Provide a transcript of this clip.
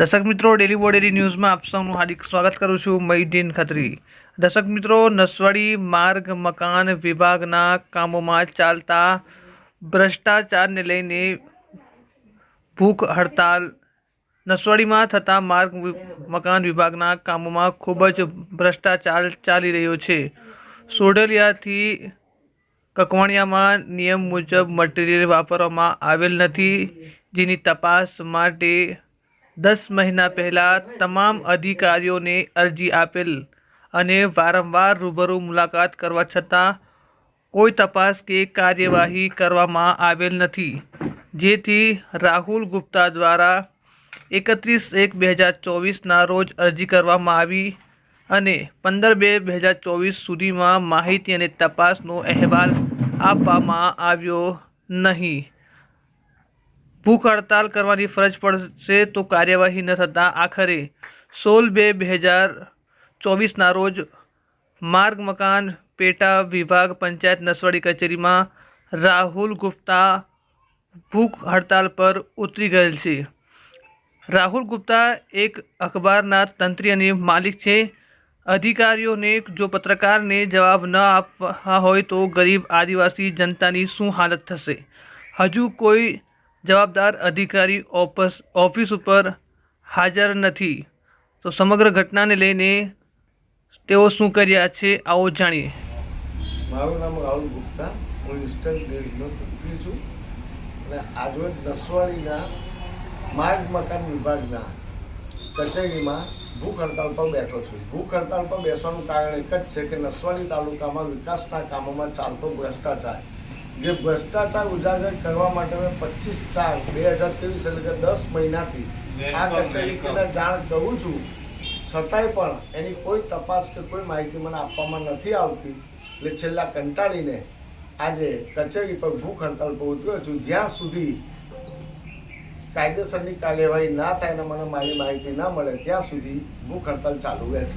દર્શક મિત્રો ડેલી બોડેલી ન્યૂઝમાં આપ સૌનું હાર્દિક સ્વાગત કરું છું મૈદિન ખત્રી. દર્શક મિત્રો, નસવાડી માર્ગ, મકાન વિભાગના કામોમાં ચાલતા ભ્રષ્ટાચારને લઈને ભૂખ હડતાલ. નસવાડીમાં થતા માર્ગ મકાન વિભાગના કામોમાં ખૂબ જ ભ્રષ્ટાચાર ચાલી રહ્યો છે. સોડલિયાથી કકવાણિયામાં નિયમ મુજબ મટીરિયલ વાપરવામાં આવેલ નથી, જેની તપાસ માટે દસ મહિના પહેલાં તમામ અધિકારીઓને અરજી આપેલ અને વારંવાર રૂબરૂ મુલાકાત કરવા છતાં કોઈ તપાસ કે કાર્યવાહી કરવામાં આવેલ નથી. જેથી રાહુલ ગુપ્તા દ્વારા એકત્રીસ એક બે હજાર ચોવીસના રોજ અરજી કરવામાં આવી અને પંદર બે બે હજાર ચોવીસ સુધીમાં માહિતી અને તપાસનો અહેવાલ આપવામાં આવ્યો નહીં. ભૂખ હડતાલ કરવાની ફરજ પડશે તો કાર્યવાહી ન થતાં આખરે સોળ બે બે હજાર ચોવીસના રોજ માર્ગ, મકાન, પેટા વિભાગ, પંચાયત, નસવાડી કચેરીમાં રાહુલ ગુપ્તા ભૂખ હડતાલ પર ઉતરી ગયેલ છે. રાહુલ ગુપ્તા એક અખબારના તંત્રી અને માલિક છે. અધિકારીઓને જો પત્રકારને જવાબ ન આપવા હોય તો ગરીબ આદિવાસી જનતાની શું હાલત થશે? હજુ કોઈ જવાબદાર અધિકારી ઓફિસ ઓફિસ ઉપર હાજર નથી. તો સમગ્ર ઘટનાને લઈને તેઓ શું કર્યા છે, આવો જાણીએ. મારું નામ રાહુલ ગુપ્તા, હું ઇન્સ્ટન્ટ ડેઝનો તંત્રી છું અને આજરોજ નસવાડીના માર્ગ મકાન વિભાગના કચેરીમાં ભૂખ હડતાલ પર બેઠો છું. ભૂખ હડતાલ પર બેસવાનું કારણ એક જ છે કે નસવાડી તાલુકામાં વિકાસના કામોમાં ચાલતો ભ્રષ્ટાચાર જે ભ્રષ્ટાચાર ઉજાગર કરવા માટે મેં પચીસ ચાર બે હજાર ત્રેવીસ એટલે કે દસ મહિનાથી આ કચેરીને જાણ કરું છું. છતાંય પણ એની કોઈ તપાસ કે કોઈ માહિતી મને આપવામાં નથી આવતી. એટલે છેલ્લા કંટાળીને આજે કચેરી પર ભૂખ હડતાલ પર ઉતર્યો છું. જ્યાં સુધી કાયદેસરની કાર્યવાહી ના થાય અને મને મારી માહિતી ના મળે ત્યાં સુધી ભૂખ હડતાલ ચાલુ રહેશે.